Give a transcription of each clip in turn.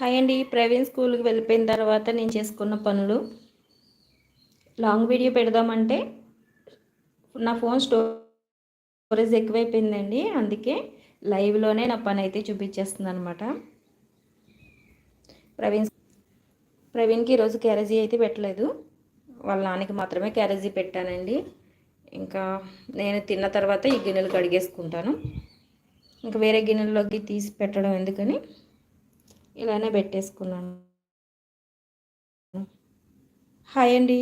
Hi అండి. ప్రవీణ్ స్కూల్కి వెళ్ళిపోయిన తర్వాత నేను చేసుకున్న పనులు. లాంగ్ వీడియో పెడదామంటే నా ఫోన్ స్టోరేజ్ ఎక్కువైపోయిందండి. అందుకే లైవ్లోనే నా పని అయితే చూపించేస్తుంది అనమాట ప్రవీణ్ ప్రవీణ్కి ఈరోజు క్యారేజీ అయితే పెట్టలేదు. వాళ్ళ నాన్నకి మాత్రమే క్యారేజీ పెట్టానండి. ఇంకా నేను తిన్న తర్వాత ఈ గిన్నెలు కడిగేసుకుంటాను. ఇంకా వేరే గిన్నెల్లోకి తీసి పెట్టడం ఎందుకని ఇలానే పెట్టేసుకున్నాను. హాయ్ అండి.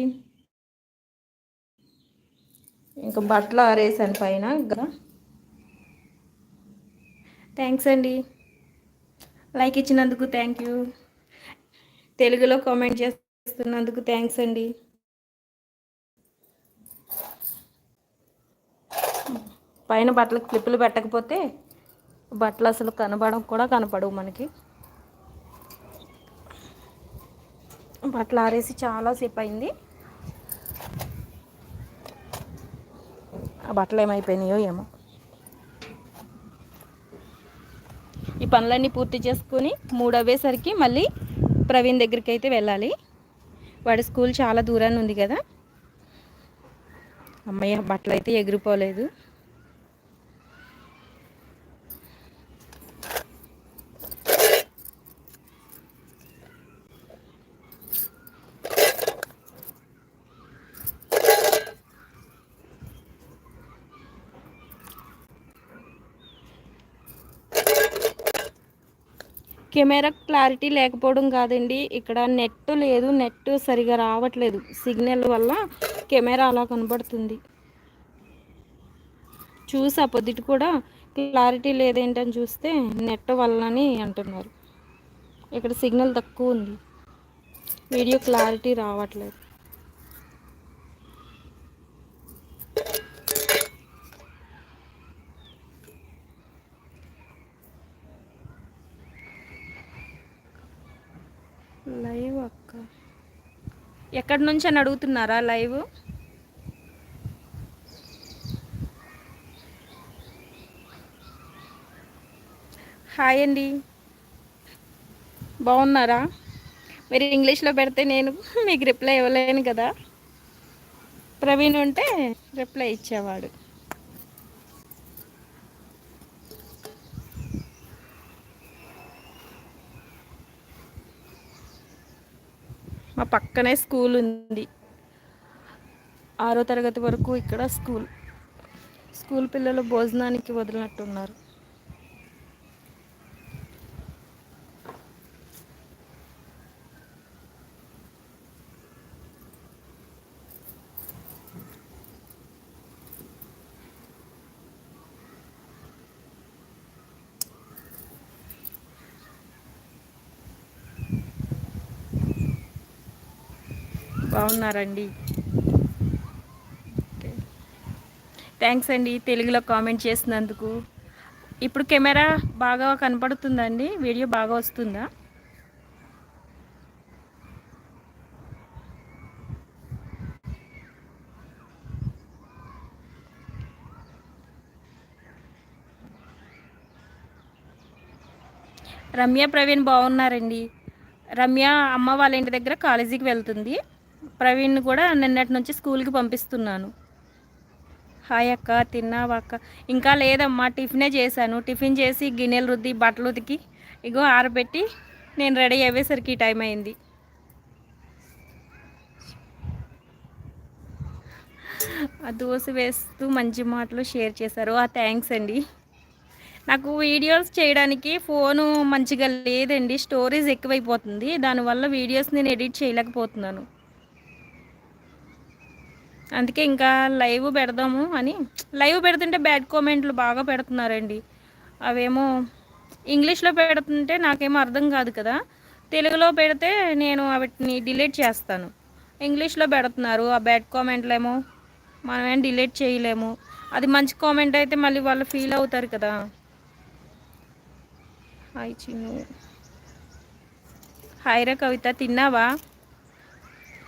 ఇంకా బట్టలు ఆరేసాను పైన. థ్యాంక్స్ అండి. లైక్ ఇచ్చినందుకు థ్యాంక్ యూ. తెలుగులో కామెంట్ చేస్తున్నందుకు థ్యాంక్స్ అండి. పైన బట్టలకు క్లిప్పులు పెట్టకపోతే బట్టలు అసలు కనబడం కూడా కనపడవు మనకి. బట్టలు ఆరేసి చాలాసేపు అయింది ఆ బట్టలు ఏమైపోయినాయో ఏమో. ఈ పనులన్నీ పూర్తి చేసుకొని మూడు అవ్వేసరికి మళ్ళీ ప్రవీణ్ దగ్గరికి అయితే వెళ్ళాలి. వాడి స్కూల్ చాలా దూరాన్ని ఉంది కదా. అమ్మయ్య బట్టలు అయితే ఎగిరిపోలేదు. కెమెరా క్లారిటీ లేకపోవడం కాదండి. ఇక్కడ నెట్ లేదు నెట్ సరిగా రావట్లేదు. సిగ్నల్ వల్ల కెమెరా అలా కనబడుతుంది. చూసా పొద్దుటి కూడా క్లారిటీ లేదేంటని చూస్తే నెట్ వల్లని అంటున్నారు. ఇక్కడ సిగ్నల్ తక్కువ ఉంది. వీడియో క్లారిటీ రావట్లేదు. లైవ్ అక్క. ఎక్కడి నుంచి అని అడుగుతున్నారా లైవ్? హాయ్ అండి. బాగున్నారా? మీరు ఇంగ్లీష్లో పెడితే నేను మీకు రిప్లై ఇవ్వలేను కదా. ప్రవీణ్ ఉంటే రిప్లై ఇచ్చేవాడు. మా పక్కనే స్కూల్ ఉంది. ఆరో తరగతి వరకు ఇక్కడ స్కూల్. స్కూల్ పిల్లలు భోజనానికి వదిలినట్టున్నారు. బాగున్నారండి. థ్యాంక్స్ అండి తెలుగులో కామెంట్ చేసినందుకు. ఇప్పుడు కెమెరా బాగా కనపడుతుందండి వీడియో బాగా వస్తుందా? రమ్య ప్రవీణ్ బాగున్నారండి. రమ్య అమ్మ వాళ్ళ ఇంటి దగ్గర కాలేజీకి వెళ్తుంది. ప్రవీణ్ కూడా నిన్నటి నుంచి స్కూల్కి పంపిస్తున్నాను. హాయ్ అక్క తిన్నావా అక్క? ఇంకా లేదమ్మా టిఫినే చేశాను. టిఫిన్ చేసి గిన్నెలు రుద్ది బట్టలు ఉతికి ఇగో ఆరబెట్టి నేను రెడీ అయ్యేసరికి టైం అయింది. ఆ దోశ వేస్తూ మంచి మాటలు షేర్ చేశారు. ఆ థ్యాంక్స్ అండి. నాకు వీడియోస్ చేయడానికి ఫోను మంచిగా లేదండి స్టోరేజ్ ఎక్కువైపోతుంది. దానివల్ల వీడియోస్ నేను ఎడిట్ చేయలేకపోతున్నాను. అందుకే ఇంకా లైవ్ పెడదాము అని. లైవ్ పెడుతుంటే బ్యాడ్ కామెంట్లు బాగా పెడుతున్నారండి. అవేమో ఇంగ్లీష్లో పెడుతుంటే నాకేమో అర్థం కాదు కదా. తెలుగులో పెడితే నేను వాటిని డిలీట్ చేస్తాను. ఇంగ్లీష్లో పెడుతున్నారు ఆ బ్యాడ్ కామెంట్లు ఏమో మనమేం డిలీట్ చేయలేము. అది మంచి కామెంట్ అయితే మళ్ళీ వాళ్ళు ఫీల్ అవుతారు కదా. హాయ్ చిన్ను. హాయ్ రా కవిత తిన్నావా?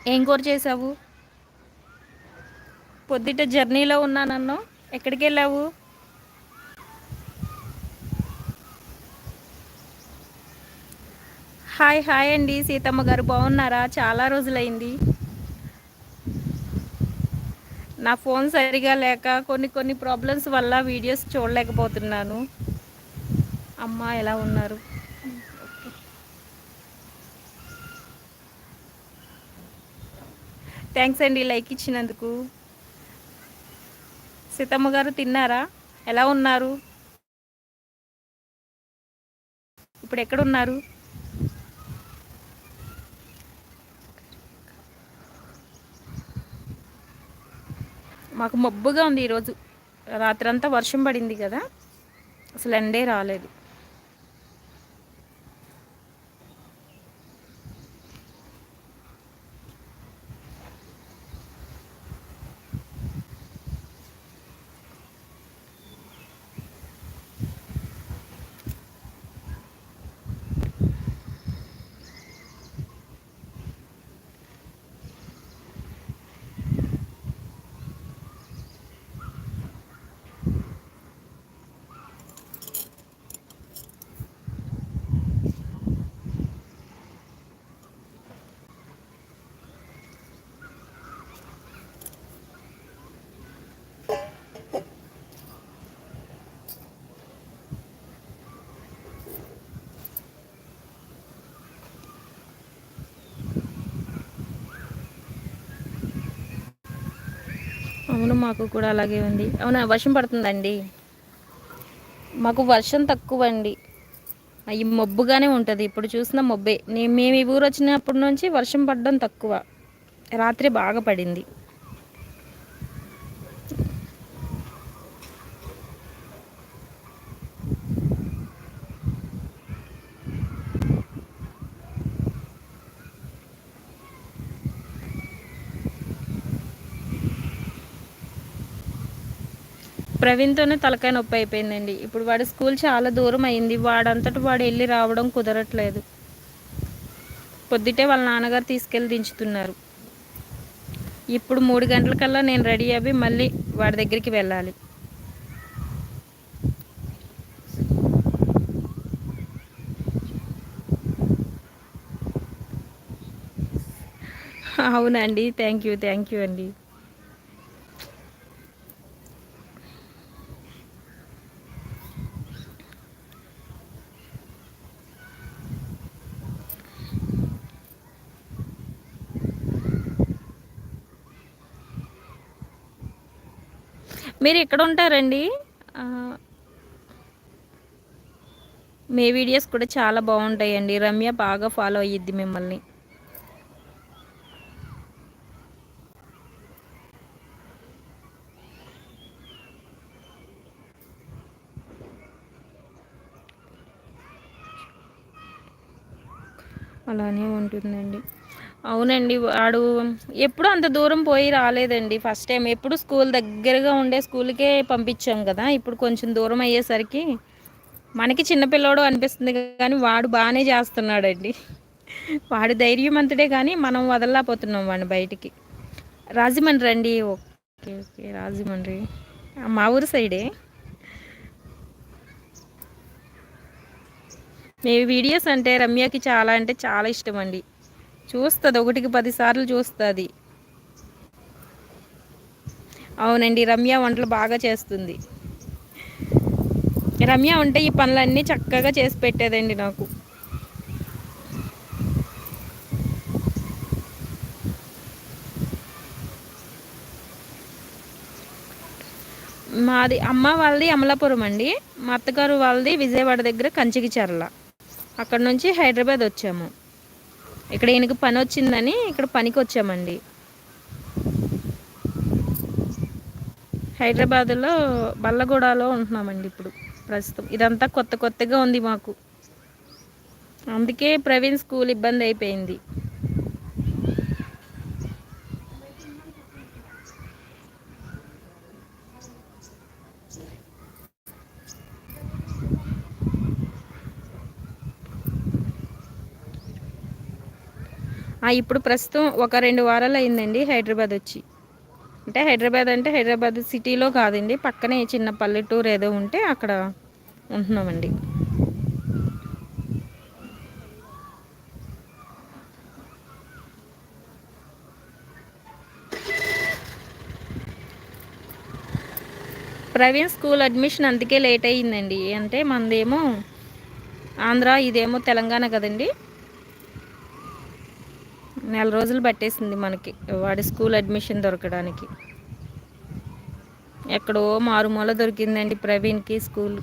ఏం కూర చేసావు? పొద్దుట జర్నీలో ఉన్నా నన్ను. ఎక్కడికి వెళ్ళావు హాయ్ హాయ్ అండి. సీతమ్మ గారు బాగున్నారా? చాలా రోజులైంది. నా ఫోన్ సరిగా లేక కొన్ని కొన్ని ప్రాబ్లమ్స్ వల్ల వీడియోస్ చూడలేకపోతున్నాను. అమ్మ ఎలా ఉన్నారు? థ్యాంక్స్ అండి లైక్ ఇచ్చినందుకు. సీతమ్మ గారు తిన్నారా? ఎలా ఉన్నారు? ఇప్పుడు ఎక్కడున్నారు? మాకు మబ్బుగా ఉంది ఈరోజు. రాత్రంతా వర్షం పడింది కదా. అసలు ఎండే రాలేదు అవును మాకు కూడా అలాగే ఉంది. అవునా? వర్షం పడుతుందండి? మాకు వర్షం తక్కువ అండి అవి మబ్బుగానే ఉంటుంది. ఇప్పుడు చూసిన మబ్బే. నేను మేము ఈ ఊరు వచ్చినప్పటి నుంచి వర్షం పడడం తక్కువ. రాత్రి బాగా పడింది. ప్రవీణ్తోనే తలకాయ నొప్పి అయిపోయిందండి. ఇప్పుడు వాడి స్కూల్ చాలా దూరం అయింది. వాడంతటి వాడు వెళ్ళి రావడం కుదరట్లేదు. పొద్దుటే వాళ్ళ నాన్నగారు తీసుకెళ్ళి దించుతున్నారు. ఇప్పుడు మూడు గంటలకల్లా నేను రెడీ అవి మళ్ళీ వాడి దగ్గరికి వెళ్ళాలి. అవునండి. థ్యాంక్ యూ థ్యాంక్ యూ అండి. మీరు ఎక్కడ ఉంటారండి? మీ వీడియోస్ కూడా చాలా బాగుంటాయండి. రమ్య బాగా ఫాలో అయ్యిద్ది మిమ్మల్ని. అలానే ఉంటుందండి. అవునండి వాడు ఎప్పుడు అంత దూరం పోయి రాలేదండి. ఫస్ట్ టైం ఎప్పుడు స్కూల్ దగ్గరగా ఉండే స్కూల్కే పంపించాం కదా. ఇప్పుడు కొంచెం దూరం అయ్యేసరికి మనకి చిన్నపిల్లోడు అనిపిస్తుంది కానీ వాడు బాగానే చేస్తున్నాడండి. వాడు ధైర్యవంతుడే కానీ మనం వదలలేకపోతున్నాం వాడిని బయటికి. రాజమండ్రి అండి ఓకే ఓకే రాజమండ్రి. మా ఊరు సైడే. మీ వీడియోస్ అంటే రమ్యకి చాలా అంటే చాలా ఇష్టం అండి. చూస్తుంది ఒకటికి పదిసార్లు చూస్తుంది. అవునండి రమ్య వంటలు బాగా చేస్తుంది. రమ్య ఉంటే ఈ పనులన్నీ చక్కగా చేసి పెట్టేదండి నాకు. మాది అమ్మ వాళ్ళది అమలాపురం అండి. మా అత్తగారు వాళ్ళది విజయవాడ దగ్గర కంచికి చర్ల. అక్కడ నుంచి హైదరాబాద్ వచ్చాము. ఇక్కడ ఈయనకు పని వచ్చిందని ఇక్కడ పనికి వచ్చామండి హైదరాబాద్లో బల్లగూడలో ఉంటున్నామండి ఇప్పుడు ప్రస్తుతం. ఇదంతా కొత్త కొత్తగా ఉంది మాకు. అందుకే ప్రవీణ్ స్కూల్ ఇబ్బంది అయిపోయింది. ఇప్పుడు ప్రస్తుతం ఒక రెండు వారాలు అయిందండి హైదరాబాద్ వచ్చి. అంటే హైదరాబాద్ అంటే హైదరాబాద్ సిటీలో కాదండి పక్కనే చిన్న పల్లెటూరు ఏదో ఉంటే అక్కడ ఉంటున్నామండి. ప్రవీణ్ స్కూల్ అడ్మిషన్ అందుకే లేట్ అయ్యిందండి. అంటే మనదేమో ఆంధ్ర ఇదేమో తెలంగాణ కదండి. నెల రోజులు పట్టేసింది మనకి. వాడి స్కూల్ అడ్మిషన్ దొరకడానికి. ఎక్కడో మారుమూల దొరికిందండి ప్రవీణ్కి స్కూల్.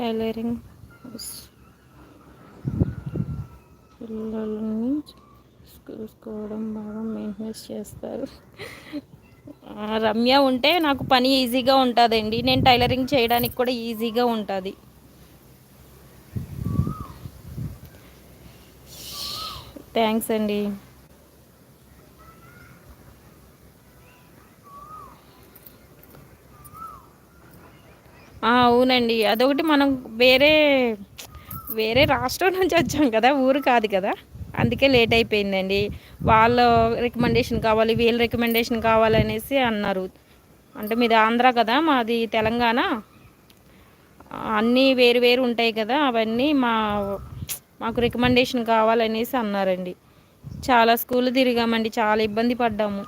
టైలరింగ్ పిల్లలని చూసుకోవడం బాగా మెయింటెనెన్స్ చేస్తారు. రమ్య ఉంటే నాకు పని ఈజీగా ఉంటుందండి. నేను టైలరింగ్ చేయడానికి కూడా ఈజీగా ఉంటుంది. థ్యాంక్స్ అండి. అవునండి. అదొకటి మనం వేరే వేరే రాష్ట్రం నుంచి వచ్చాం కదా ఊరు కాదు కదా. అందుకే లేట్ అయిపోయిందండి. వాళ్ళ రికమెండేషన్ కావాలి వీళ్ళ రికమెండేషన్ కావాలనేసి అన్నారు. అంటే మీది ఆంధ్ర కదా మాది తెలంగాణ. అన్నీ వేరు వేరు ఉంటాయి కదా అవన్నీ మా మాకు రికమెండేషన్ కావాలనేసి అన్నారండి. చాలా స్కూల్ తిరిగామండి చాలా ఇబ్బంది పడ్డాము.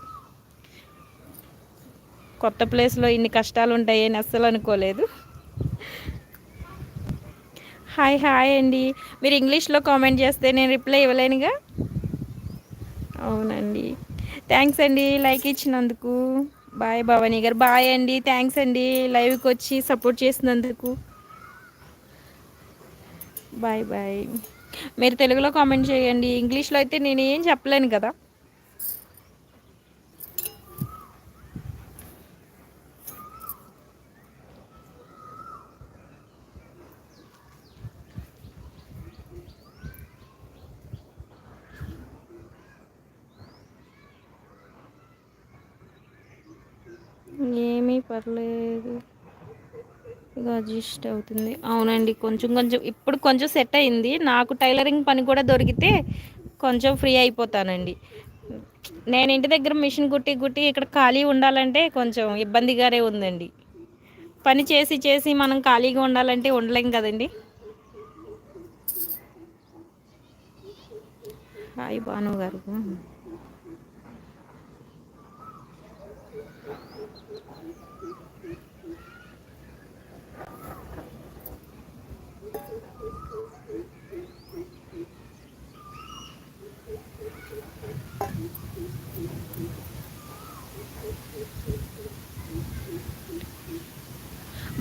కొత్త ప్లేస్లో ఇన్ని కష్టాలు ఉంటాయని అస్సలు అనుకోలేదు. హాయ్ హాయ్ అండి. మీరు ఇంగ్లీష్లో కామెంట్ చేస్తే నేను రిప్లై ఇవ్వలేనుగా? అవునండి. థ్యాంక్స్ అండి లైక్ ఇచ్చినందుకు. బాయ్ భవానీ గారు. బాయ్ అండి. థ్యాంక్స్ అండి లైవ్కి వచ్చి సపోర్ట్ చేసినందుకు. బాయ్ బాయ్ మీరు తెలుగులో కామెంట్ చేయండి. ఇంగ్లీష్లో అయితే నేను ఏం చెప్పలేను కదా ఏమీ పర్లేదు. ఇక అడ్జస్ట్ అవుతుంది. అవునండి కొంచెం కొంచెం ఇప్పుడు కొంచెం సెట్ అయింది. నాకు టైలరింగ్ పని కూడా దొరికితే కొంచెం ఫ్రీ అయిపోతానండి. నేను ఇంటి దగ్గర మిషన్ కుట్టి కుట్టి ఇక్కడ ఖాళీ ఉండాలంటే కొంచెం ఇబ్బందిగానే ఉందండి. పని చేసి చేసి మనం ఖాళీగా ఉండాలంటే ఉండలేం కదండి. హాయ్ భాను గారు.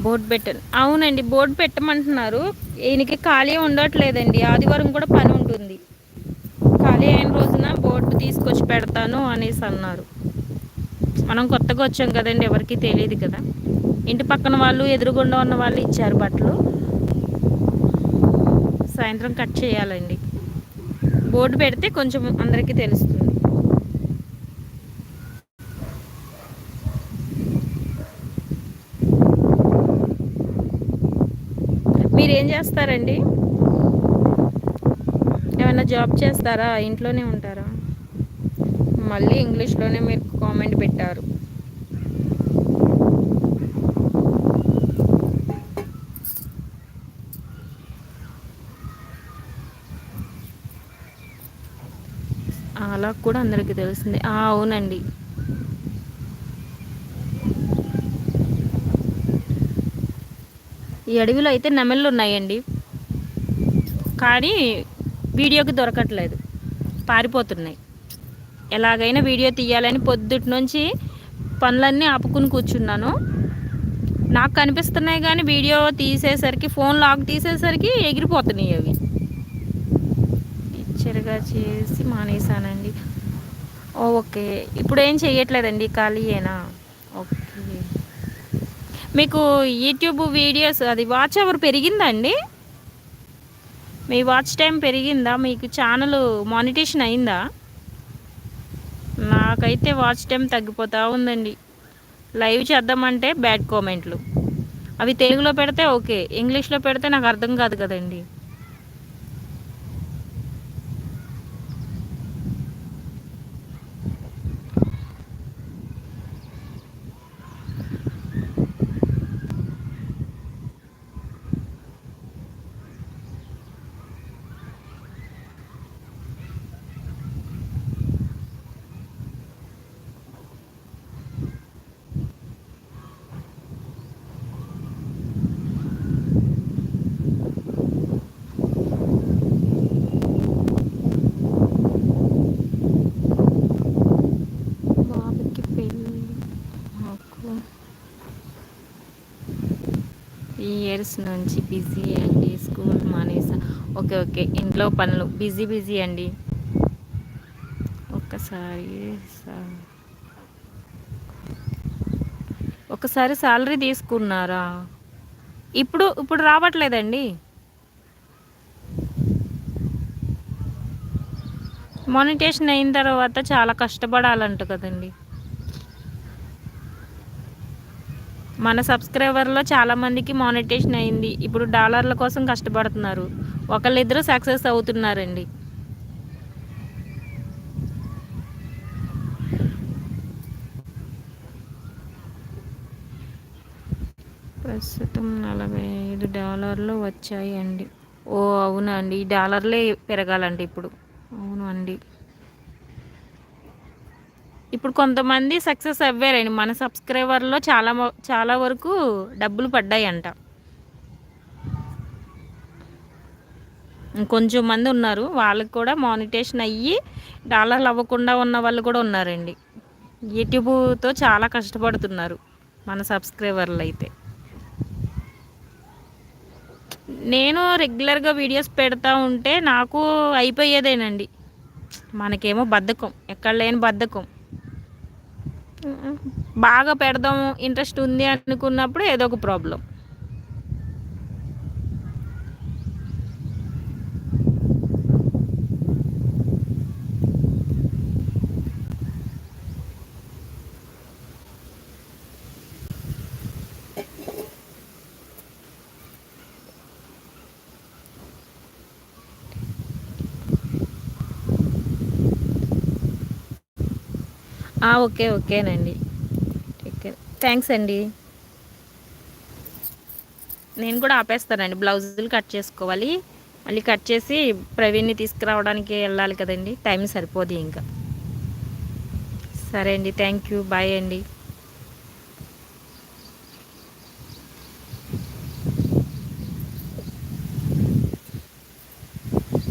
బోర్డు పెట్టాలి అవునండి బోర్డు పెట్టమంటున్నారు. ఈయనకి ఖాళీ ఉండట్లేదండి. ఆదివారం కూడా పని ఉంటుంది. ఖాళీ అయిన రోజున బోర్డు తీసుకొచ్చి పెడతాను అనేసి అన్నారు. మనం కొత్తగా వచ్చాం కదండి ఎవరికి తెలియదు కదా. ఇంటి పక్కన వాళ్ళు ఎదురుగుండా ఉన్న వాళ్ళు ఇచ్చారు బట్టలు. సాయంత్రం కట్ చేయాలండి. బోర్డు పెడితే కొంచెం అందరికీ తెలుస్తుంది మీరు ఏం చేస్తారండి? ఏమైనా జాబ్ చేస్తారా? ఇంట్లోనే ఉంటారా? మళ్ళీ ఇంగ్లీష్లోనే మీరు కామెంట్ పెట్టారు. అలా కూడా అందరికీ తెలిసింది అవునండి. ఈ అడవిలో అయితే నెమళ్ళు ఉన్నాయండి. కానీ వీడియోకి దొరకట్లేదు. పారిపోతున్నాయి. ఎలాగైనా వీడియో తీయాలని పొద్దుటి నుంచి పనులన్నీ ఆపుకుని కూర్చున్నాను. నాకు కనిపిస్తున్నాయి కానీ వీడియో తీసేసరికి ఫోన్ లాక్ తీసేసరికి ఎగిరిపోతున్నాయి అవి. ఇచ్చరుగా చేసి మానేసానండి ఓకే. ఇప్పుడు ఏం చెయ్యట్లేదండి ఖాళీయేనా ఓకే. మీకు యూట్యూబ్ వీడియోస్ అది వాచ్ అవర్ పెరిగిందండి? మీ వాచ్ టైం పెరిగిందా? మీకు ఛానల్ మానిటేషన్ అయిందా? నాకైతే వాచ్ టైం తగ్గిపోతూ ఉందండి. లైవ్ చేద్దామంటే బ్యాడ్ కామెంట్లు అవి తెలుగులో పెడితే ఓకే ఇంగ్లీష్లో పెడితే నాకు అర్థం కాదు కదండి. త్రీ ఇయర్స్ నుంచి బిజీ అండి స్కూల్ మానేసా. Okay okay. ఇంట్లో పనులు. బిజీ బిజీ అండి. ఒక్కసారి ఒకసారి శాలరీ తీసుకున్నారా? ఇప్పుడు ఇప్పుడు రావట్లేదండి. మానిటేషన్ అయిన తర్వాత చాలా కష్టపడాలంట కదండి. మన సబ్స్క్రైబర్లో చాలామందికి మానిటేషన్ అయింది. ఇప్పుడు డాలర్ల కోసం కష్టపడుతున్నారు. ఒకళ్ళిద్దరూ సక్సెస్ అవుతున్నారండి. ప్రస్తుతం నలభై ఐదు డాలర్లు వచ్చాయి అండి ఓ అవునా అండి. ఈ డాలర్లే పెరగాలండి ఇప్పుడు. అవును అండి. ఇప్పుడు కొంతమంది సక్సెస్ అవ్వారండి. మన సబ్స్క్రైబర్లో చాలా మ- చాలా వరకు డబ్బులు పడ్డాయంట. కొంచెం మంది ఉన్నారు. వాళ్ళకి కూడా మానిటేషన్ అయ్యి డాలర్లు అవ్వకుండా ఉన్న వాళ్ళు కూడా ఉన్నారండి. యూట్యూబ్తో చాలా కష్టపడుతున్నారు మన సబ్స్క్రైబర్లు అయితే. నేను రెగ్యులర్గా వీడియోస్ పెడతా ఉంటే నాకు అయిపోయేదేనండి. మనకేమో బద్ధకం. ఎక్కడ లేని బద్ధకం. బాగా పెడదాము ఇంట్రెస్ట్ ఉంది అనుకున్నప్పుడు ఏదో ఒక ప్రాబ్లం ఓకే ఓకేనండి. థ్యాంక్స్ అండి. నేను కూడా ఆపేస్తానండి. బ్లౌజులు కట్ చేసుకోవాలి. మళ్ళీ కట్ చేసి ప్రవీణ్ని తీసుకురావడానికి వెళ్ళాలి కదండి. టైం సరిపోదు ఇంకా. సరే అండి. థ్యాంక్ యూ బాయ్ అండి.